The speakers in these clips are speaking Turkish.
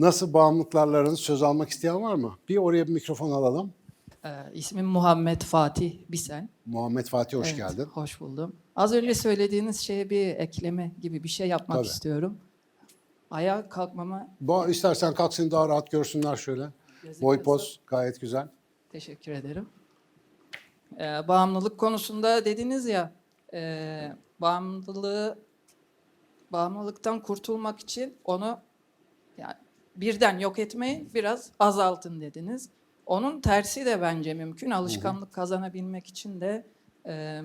Nasıl bağımlılıklarla aranız söz almak isteyen var mı? Bir oraya bir mikrofon alalım. Ee, ismim Muhammed Fatih Bisen. Muhammed Fatih hoş Evet, geldin. Hoş buldum. Az önce söylediğiniz şeye bir ekleme gibi bir şey yapmak Tabii. istiyorum. Ayağa kalkmama Bu, istersen kalk seni daha rahat görsünler şöyle. Boy poz gayet güzel. teşekkür ederim. Ee, bağımlılık konusunda dediniz ya, e, bağımlılığı bağımlılıktan kurtulmak için onu yani birden yok etmeyi biraz azaltın dediniz. Onun tersi de bence mümkün. Alışkanlık kazanabilmek için de e,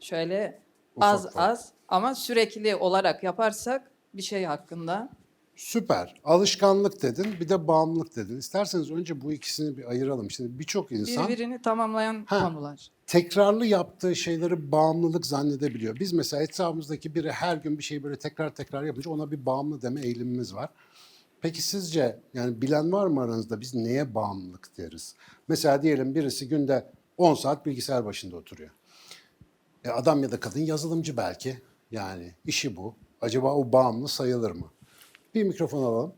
şöyle az ufak. az ama sürekli olarak yaparsak bir şey hakkında Süper. Alışkanlık dedin, bir de bağımlılık dedin. İsterseniz önce bu ikisini bir ayıralım. Şimdi birçok insan birbirini tamamlayan Ha. konular. tekrarlı yaptığı şeyleri bağımlılık zannedebiliyor. Biz mesela etrafımızdaki biri her gün bir şeyi böyle tekrar tekrar yapınca ona bir bağımlı deme eğilimimiz var. Peki sizce yani bilen var mı aranızda biz neye bağımlılık deriz? Mesela diyelim birisi günde 10 saat bilgisayar başında oturuyor. E adam ya da kadın yazılımcı belki. Yani işi bu. Acaba o bağımlı sayılır mı? Bir mikrofon alalım.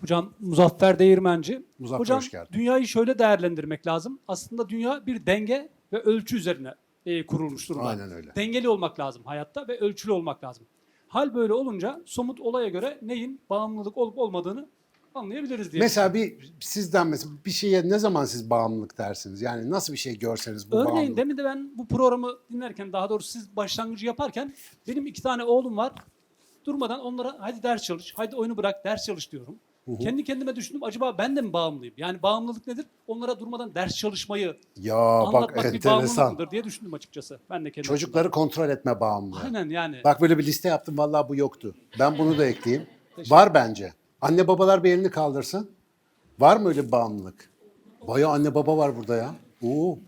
Hocam Muzaffer Değirmenci. Muzaffer, Hocam hoş geldin. dünyayı şöyle değerlendirmek lazım. Aslında dünya bir denge ve ölçü üzerine e, kurulmuş durumda. Aynen öyle. Dengeli olmak lazım hayatta ve ölçülü olmak lazım. Hal böyle olunca somut olaya göre neyin bağımlılık olup olmadığını anlayabiliriz diye. Mesela bir sizden mesela bir şeye ne zaman siz bağımlılık dersiniz? Yani nasıl bir şey görseniz bu Örneğin bağımlılık. demin de ben bu programı dinlerken daha doğrusu siz başlangıcı yaparken benim iki tane oğlum var. Durmadan onlara hadi ders çalış, hadi oyunu bırak ders çalış diyorum. Kendi kendime düşündüm acaba ben de mi bağımlıyım? Yani bağımlılık nedir? Onlara durmadan ders çalışmayı Ya bak anlatmak bir enteresan. bağımlılık mıdır diye düşündüm açıkçası. Ben de kendim. Çocukları kontrol etme bağımlılığı. Aynen yani. Bak böyle bir liste yaptım vallahi bu yoktu. Ben bunu da ekleyeyim. Var bence. Anne babalar bir elini kaldırsın. Var mı öyle bir bağımlılık? Bayağı anne baba var burada ya. Oo.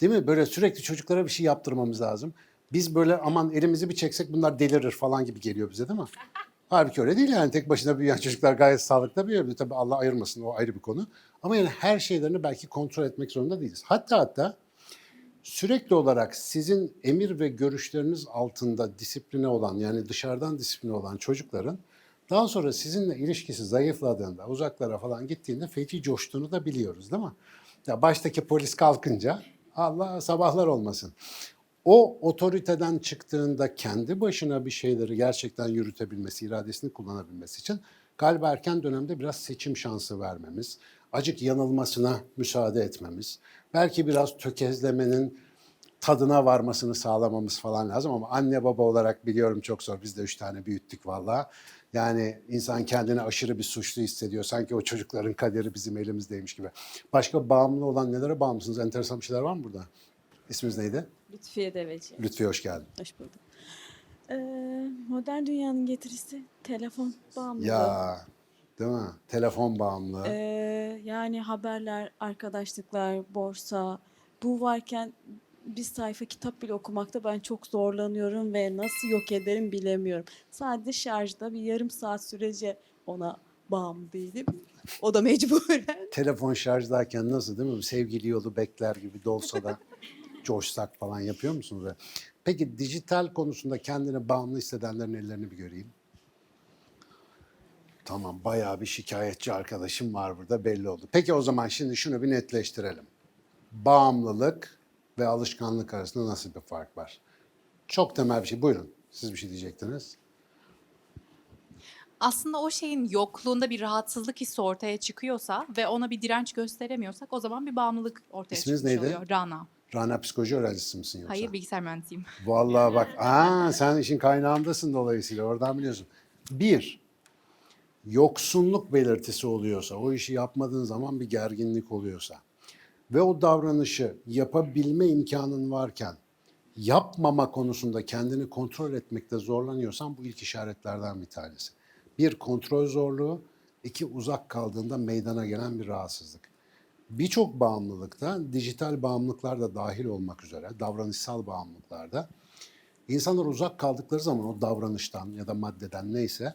Değil mi? Böyle sürekli çocuklara bir şey yaptırmamız lazım. Biz böyle aman elimizi bir çeksek bunlar delirir falan gibi geliyor bize değil mi? Halbuki öyle değil yani. Tek başına büyüyen çocuklar gayet sağlıklı büyüyor. Tabii Allah ayırmasın o ayrı bir konu. Ama yani her şeylerini belki kontrol etmek zorunda değiliz. Hatta hatta sürekli olarak sizin emir ve görüşleriniz altında disipline olan yani dışarıdan disipline olan çocukların daha sonra sizinle ilişkisi zayıfladığında, uzaklara falan gittiğinde feci coştuğunu da biliyoruz değil mi? Ya baştaki polis kalkınca Allah sabahlar olmasın. O otoriteden çıktığında kendi başına bir şeyleri gerçekten yürütebilmesi, iradesini kullanabilmesi için galiba erken dönemde biraz seçim şansı vermemiz, acık yanılmasına müsaade etmemiz, belki biraz tökezlemenin tadına varmasını sağlamamız falan lazım ama anne baba olarak biliyorum çok zor. Biz de üç tane büyüttük valla. Yani insan kendini aşırı bir suçlu hissediyor. Sanki o çocukların kaderi bizim elimizdeymiş gibi. Başka bağımlı olan nelere bağımlısınız? Enteresan bir şeyler var mı burada? İsminiz neydi? Lütfiye Deveci. Lütfi hoş geldin. Hoş bulduk. Ee, modern dünyanın getirisi telefon bağımlılığı. Ya değil mi? Telefon bağımlılığı. Ee, yani haberler, arkadaşlıklar, borsa bu varken bir sayfa kitap bile okumakta ben çok zorlanıyorum ve nasıl yok ederim bilemiyorum. Sadece şarjda bir yarım saat sürece ona bağımlı değilim. O da mecburen. Telefon şarjdayken nasıl değil mi? Sevgili yolu bekler gibi dolsa da coşsak falan yapıyor musunuz? Peki dijital konusunda kendini bağımlı hissedenlerin ellerini bir göreyim. Tamam bayağı bir şikayetçi arkadaşım var burada belli oldu. Peki o zaman şimdi şunu bir netleştirelim. Bağımlılık ve alışkanlık arasında nasıl bir fark var? Çok temel bir şey. Buyurun. Siz bir şey diyecektiniz. aslında o şeyin yokluğunda bir rahatsızlık hissi ortaya çıkıyorsa ve ona bir direnç gösteremiyorsak o zaman bir bağımlılık ortaya İsminiz çıkmış neydi? oluyor. Rana. Rana psikoloji öğrencisi misin yoksa? Hayır bilgisayar mühendisiyim. Vallahi bak, aa sen işin kaynağındasın dolayısıyla oradan biliyorsun. Bir, yoksunluk belirtisi oluyorsa, o işi yapmadığın zaman bir gerginlik oluyorsa ve o davranışı yapabilme imkanın varken yapmama konusunda kendini kontrol etmekte zorlanıyorsan bu ilk işaretlerden bir tanesi. Bir, kontrol zorluğu, iki, uzak kaldığında meydana gelen bir rahatsızlık. Birçok bağımlılıkta, dijital bağımlılıklar da dahil olmak üzere, davranışsal bağımlılıklarda insanlar uzak kaldıkları zaman o davranıştan ya da maddeden neyse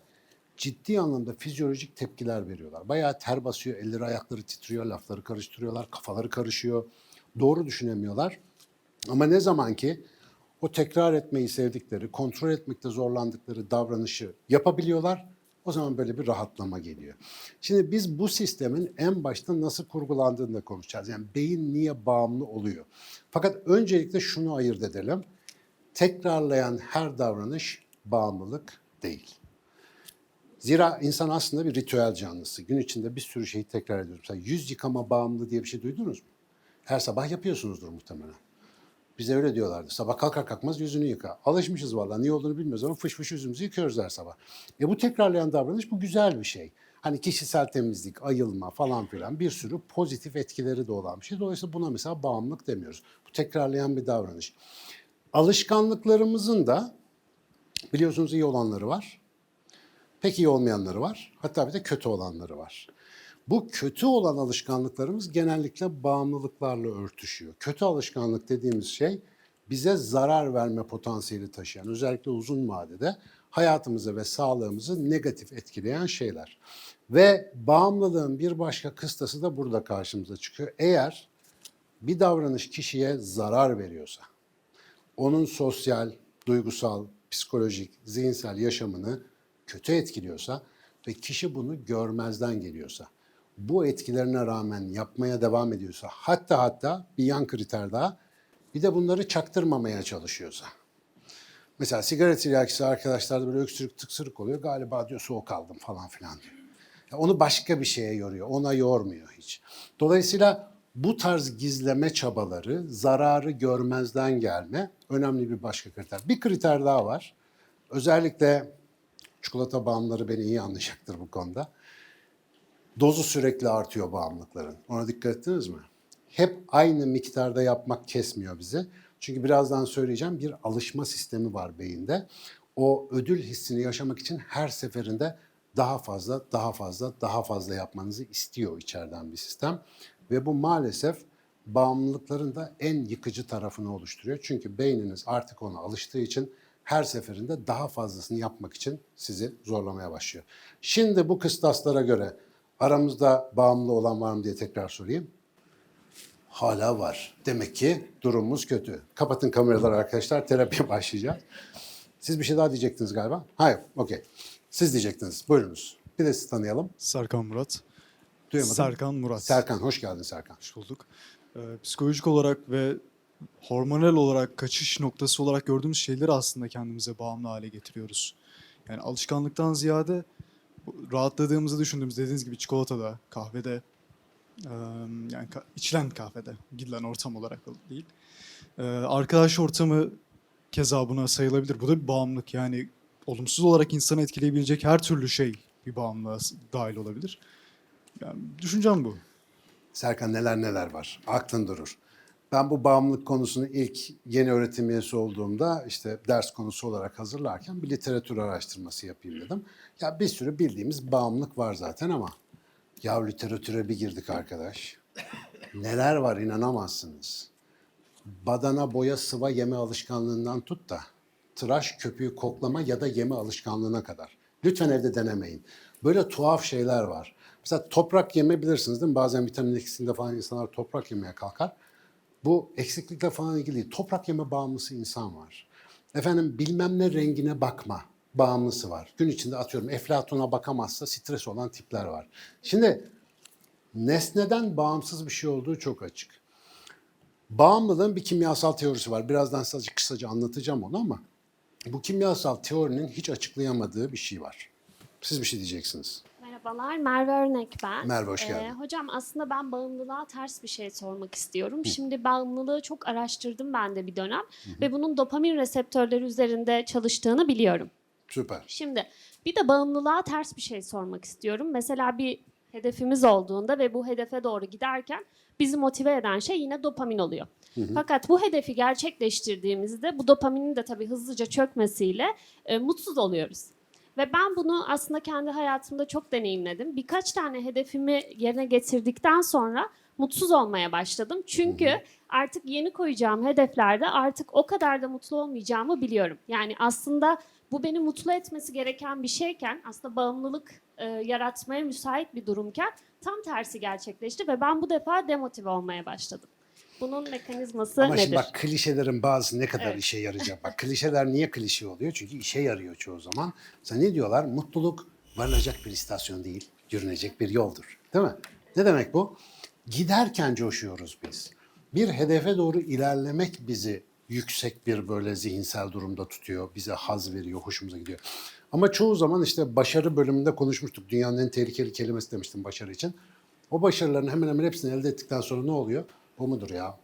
ciddi anlamda fizyolojik tepkiler veriyorlar. Bayağı ter basıyor, elleri ayakları titriyor, lafları karıştırıyorlar, kafaları karışıyor, doğru düşünemiyorlar. Ama ne zaman ki o tekrar etmeyi sevdikleri, kontrol etmekte zorlandıkları davranışı yapabiliyorlar, O zaman böyle bir rahatlama geliyor. Şimdi biz bu sistemin en başta nasıl kurgulandığını da konuşacağız. Yani beyin niye bağımlı oluyor? Fakat öncelikle şunu ayırt edelim. Tekrarlayan her davranış bağımlılık değil. Zira insan aslında bir ritüel canlısı. Gün içinde bir sürü şeyi tekrar ediyoruz. Mesela yüz yıkama bağımlılığı diye bir şey duydunuz mu? Her sabah yapıyorsunuzdur muhtemelen. Bize öyle diyorlardı. Sabah kalkar kalkmaz yüzünü yıka. Alışmışız vallahi. Niye olduğunu bilmiyoruz ama fış fış yüzümüzü yıkıyoruz her sabah. E bu tekrarlayan davranış bu güzel bir şey. Hani kişisel temizlik, ayılma falan filan bir sürü pozitif etkileri de olan bir şey. Dolayısıyla buna mesela bağımlılık demiyoruz. Bu tekrarlayan bir davranış. Alışkanlıklarımızın da biliyorsunuz iyi olanları var. Pek iyi olmayanları var. Hatta bir de kötü olanları var. Bu kötü olan alışkanlıklarımız genellikle bağımlılıklarla örtüşüyor. Kötü alışkanlık dediğimiz şey bize zarar verme potansiyeli taşıyan, özellikle uzun vadede hayatımızı ve sağlığımızı negatif etkileyen şeyler. Ve bağımlılığın bir başka kıstası da burada karşımıza çıkıyor. Eğer bir davranış kişiye zarar veriyorsa, onun sosyal, duygusal, psikolojik, zihinsel yaşamını kötü etkiliyorsa ve kişi bunu görmezden geliyorsa, bu etkilerine rağmen yapmaya devam ediyorsa, hatta hatta bir yan kriter daha, bir de bunları çaktırmamaya çalışıyorsa. Mesela sigara tiryakisi arkadaşlarda böyle öksürük tıksırık oluyor. Galiba diyor soğuk aldım falan filan diyor. Ya onu başka bir şeye yoruyor. Ona yormuyor hiç. Dolayısıyla bu tarz gizleme çabaları, zararı görmezden gelme önemli bir başka kriter. Bir kriter daha var. Özellikle çikolata bağımlıları beni iyi anlayacaktır bu konuda. Dozu sürekli artıyor bağımlılıkların. Ona dikkat ettiniz mi? Hep aynı miktarda yapmak kesmiyor bizi. Çünkü birazdan söyleyeceğim bir alışma sistemi var beyinde. O ödül hissini yaşamak için her seferinde daha fazla, daha fazla, daha fazla yapmanızı istiyor içeriden bir sistem. Ve bu maalesef bağımlılıkların da en yıkıcı tarafını oluşturuyor. Çünkü beyniniz artık ona alıştığı için her seferinde daha fazlasını yapmak için sizi zorlamaya başlıyor. Şimdi bu kıstaslara göre aramızda bağımlı olan var mı diye tekrar sorayım. Hala var. Demek ki durumumuz kötü. Kapatın kameraları arkadaşlar. Terapiye başlayacağız. Siz bir şey daha diyecektiniz galiba. Hayır, okey. Siz diyecektiniz. Buyurunuz. Bir de sizi tanıyalım. Serkan Murat. Duyamadım. Serkan Murat. Serkan, hoş geldin Serkan. Hoş bulduk. Ee, psikolojik olarak ve hormonal olarak kaçış noktası olarak gördüğümüz şeyleri aslında kendimize bağımlı hale getiriyoruz. Yani alışkanlıktan ziyade rahatladığımızı düşündüğümüz dediğiniz gibi çikolatada, kahvede, yani içilen kahvede, gidilen ortam olarak değil. Arkadaş ortamı keza buna sayılabilir. Bu da bir bağımlılık. Yani olumsuz olarak insanı etkileyebilecek her türlü şey bir bağımlılığa dahil olabilir. Yani düşüncem bu. Serkan neler neler var. Aklın durur. Ben bu bağımlılık konusunu ilk yeni öğretim üyesi olduğumda işte ders konusu olarak hazırlarken bir literatür araştırması yapayım dedim. Ya bir sürü bildiğimiz bağımlılık var zaten ama ya literatüre bir girdik arkadaş. Neler var inanamazsınız. Badana boya sıva yeme alışkanlığından tut da tıraş köpüğü koklama ya da yeme alışkanlığına kadar. Lütfen evde denemeyin. Böyle tuhaf şeyler var. Mesela toprak yeme bilirsiniz değil mi? Bazen vitamin eksikliğinde falan insanlar toprak yemeye kalkar. Bu eksiklikle falan ilgili değil. Toprak yeme bağımlısı insan var. Efendim bilmem ne rengine bakma bağımlısı var. Gün içinde atıyorum Eflatun'a bakamazsa stres olan tipler var. Şimdi nesneden bağımsız bir şey olduğu çok açık. Bağımlılığın bir kimyasal teorisi var. Birazdan sadece kısaca anlatacağım onu ama bu kimyasal teorinin hiç açıklayamadığı bir şey var. Siz bir şey diyeceksiniz. Merhabalar, Merve Örnek ben. Merve, hoş Ee, geldin. hocam aslında ben bağımlılığa ters bir şey sormak istiyorum. Şimdi bağımlılığı çok araştırdım ben de bir dönem ve bunun dopamin reseptörleri üzerinde çalıştığını biliyorum. Süper. Şimdi bir de bağımlılığa ters bir şey sormak istiyorum. Mesela bir hedefimiz olduğunda ve bu hedefe doğru giderken bizi motive eden şey yine dopamin oluyor. Fakat bu hedefi gerçekleştirdiğimizde bu dopaminin de tabii hızlıca çökmesiyle e, mutsuz oluyoruz. Ve ben bunu aslında kendi hayatımda çok deneyimledim. Birkaç tane hedefimi yerine getirdikten sonra mutsuz olmaya başladım. Çünkü artık yeni koyacağım hedeflerde artık o kadar da mutlu olmayacağımı biliyorum. Yani aslında bu beni mutlu etmesi gereken bir şeyken aslında bağımlılık e, yaratmaya müsait bir durumken tam tersi gerçekleşti ve ben bu defa demotive olmaya başladım. Bunun mekanizması Ama nedir? şimdi bak klişelerin bazı ne kadar Evet. işe yarayacak. Bak klişeler niye klişe oluyor? Çünkü işe yarıyor çoğu zaman. Mesela ne diyorlar? Mutluluk varılacak bir istasyon değil, yürünecek bir yoldur. Değil mi? Ne demek bu? Giderken coşuyoruz biz. Bir hedefe doğru ilerlemek bizi yüksek bir böyle zihinsel durumda tutuyor. Bize haz veriyor, hoşumuza gidiyor. Ama çoğu zaman işte başarı bölümünde konuşmuştuk. Dünyanın en tehlikeli kelimesi demiştim başarı için. O başarıların hemen hemen hepsini elde ettikten sonra ne oluyor? Bu mudur ya?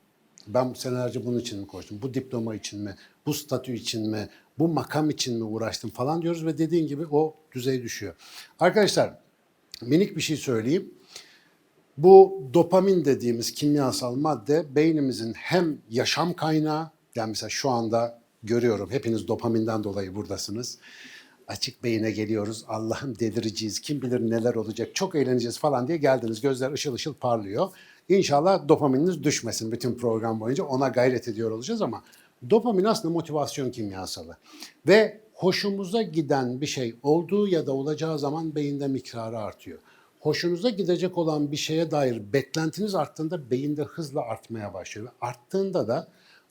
Ben senelerce bunun için mi koştum? Bu diploma için mi? Bu statü için mi? Bu makam için mi uğraştım falan diyoruz ve dediğin gibi o düzey düşüyor. Arkadaşlar minik bir şey söyleyeyim. Bu dopamin dediğimiz kimyasal madde beynimizin hem yaşam kaynağı, yani mesela şu anda görüyorum hepiniz dopaminden dolayı buradasınız. Açık beyine geliyoruz, Allah'ım delireceğiz, kim bilir neler olacak, çok eğleneceğiz falan diye geldiniz. Gözler ışıl ışıl parlıyor. İnşallah dopamininiz düşmesin bütün program boyunca ona gayret ediyor olacağız ama dopamin aslında motivasyon kimyasalı. Ve hoşumuza giden bir şey olduğu ya da olacağı zaman beyinde miktarı artıyor hoşunuza gidecek olan bir şeye dair beklentiniz arttığında beyinde hızla artmaya başlıyor. Ve arttığında da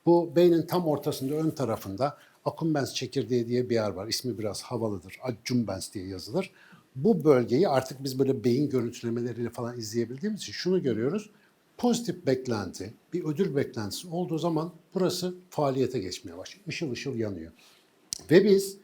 bu beynin tam ortasında ön tarafında accumbens çekirdeği diye bir yer var. İsmi biraz havalıdır. Accumbens diye yazılır. Bu bölgeyi artık biz böyle beyin görüntülemeleriyle falan izleyebildiğimiz için şunu görüyoruz. Pozitif beklenti, bir ödül beklentisi olduğu zaman burası faaliyete geçmeye başlıyor. Işıl ışıl yanıyor. Ve biz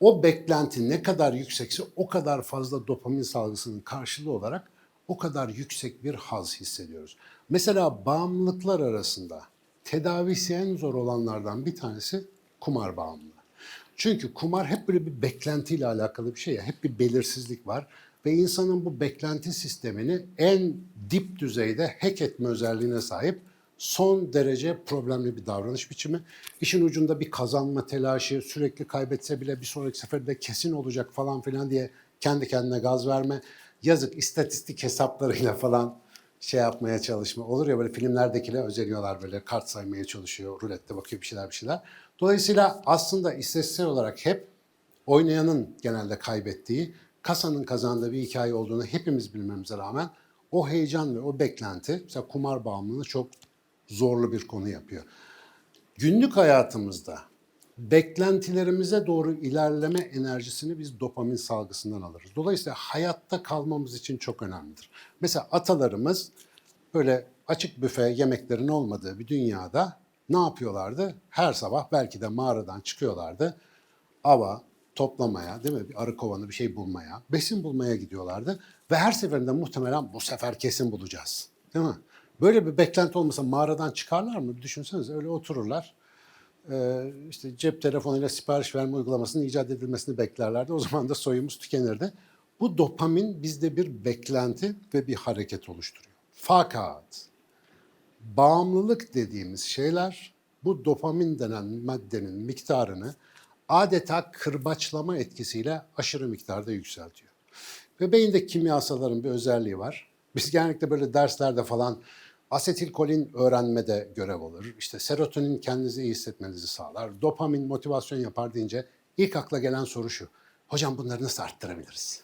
o beklenti ne kadar yüksekse o kadar fazla dopamin salgısının karşılığı olarak o kadar yüksek bir haz hissediyoruz. Mesela bağımlılıklar arasında tedavisi en zor olanlardan bir tanesi kumar bağımlılığı. Çünkü kumar hep böyle bir beklentiyle alakalı bir şey ya, hep bir belirsizlik var ve insanın bu beklenti sistemini en dip düzeyde hack etme özelliğine sahip son derece problemli bir davranış biçimi. İşin ucunda bir kazanma telaşı, sürekli kaybetse bile bir sonraki seferde kesin olacak falan filan diye kendi kendine gaz verme. Yazık istatistik hesaplarıyla falan şey yapmaya çalışma. Olur ya böyle filmlerdekiler özeniyorlar böyle kart saymaya çalışıyor, rulette bakıyor bir şeyler bir şeyler. Dolayısıyla aslında istatistiksel olarak hep oynayanın genelde kaybettiği, kasanın kazandığı bir hikaye olduğunu hepimiz bilmemize rağmen o heyecan ve o beklenti, mesela kumar bağımlılığını çok zorlu bir konu yapıyor. Günlük hayatımızda beklentilerimize doğru ilerleme enerjisini biz dopamin salgısından alırız. Dolayısıyla hayatta kalmamız için çok önemlidir. Mesela atalarımız böyle açık büfe yemeklerin olmadığı bir dünyada ne yapıyorlardı? Her sabah belki de mağaradan çıkıyorlardı. Ava toplamaya, değil mi? Bir arı kovanı bir şey bulmaya, besin bulmaya gidiyorlardı. Ve her seferinde muhtemelen bu sefer kesin bulacağız. Değil mi? Böyle bir beklenti olmasa mağaradan çıkarlar mı? Bir düşünsenize öyle otururlar. Ee, işte cep telefonuyla sipariş verme uygulamasının icat edilmesini beklerlerdi. O zaman da soyumuz tükenirdi. Bu dopamin bizde bir beklenti ve bir hareket oluşturuyor. Fakat bağımlılık dediğimiz şeyler bu dopamin denen maddenin miktarını adeta kırbaçlama etkisiyle aşırı miktarda yükseltiyor. Ve beyinde kimyasalların bir özelliği var. Biz genellikle böyle derslerde falan asetilkolin öğrenmede görev alır. İşte serotonin kendinizi iyi hissetmenizi sağlar. Dopamin motivasyon yapar deyince ilk akla gelen soru şu. Hocam bunları nasıl arttırabiliriz?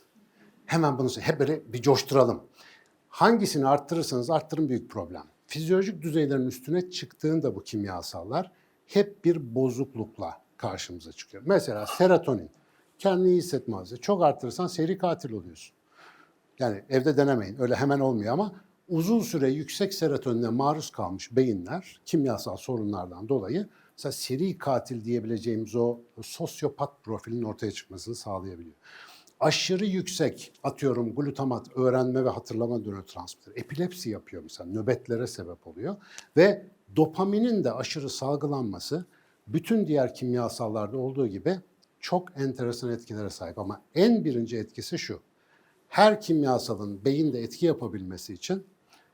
Hemen bunu hep böyle bir coşturalım. Hangisini arttırırsanız arttırın büyük problem. Fizyolojik düzeylerin üstüne çıktığında bu kimyasallar hep bir bozuklukla karşımıza çıkıyor. Mesela serotonin kendini iyi hissetmez. Çok arttırırsan seri katil oluyorsun. Yani evde denemeyin. Öyle hemen olmuyor ama uzun süre yüksek serotonine maruz kalmış beyinler kimyasal sorunlardan dolayı mesela seri katil diyebileceğimiz o sosyopat profilin ortaya çıkmasını sağlayabiliyor. Aşırı yüksek atıyorum glutamat öğrenme ve hatırlama nörotransmitteri epilepsi yapıyor mesela nöbetlere sebep oluyor ve dopaminin de aşırı salgılanması bütün diğer kimyasallarda olduğu gibi çok enteresan etkilere sahip ama en birinci etkisi şu. Her kimyasalın beyinde etki yapabilmesi için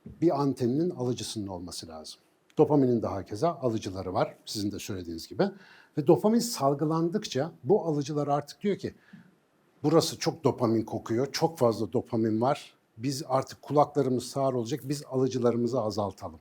bir anteninin alıcısının olması lazım. Dopaminin daha keza alıcıları var sizin de söylediğiniz gibi. Ve dopamin salgılandıkça bu alıcılar artık diyor ki burası çok dopamin kokuyor, çok fazla dopamin var. Biz artık kulaklarımız sağır olacak, biz alıcılarımızı azaltalım.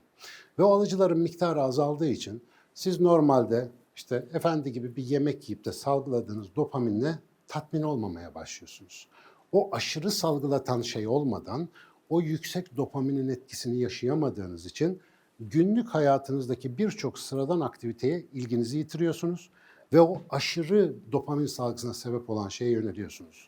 Ve o alıcıların miktarı azaldığı için siz normalde işte efendi gibi bir yemek yiyip de salgıladığınız dopaminle tatmin olmamaya başlıyorsunuz. O aşırı salgılatan şey olmadan o yüksek dopaminin etkisini yaşayamadığınız için günlük hayatınızdaki birçok sıradan aktiviteye ilginizi yitiriyorsunuz ve o aşırı dopamin salgısına sebep olan şeye yöneliyorsunuz.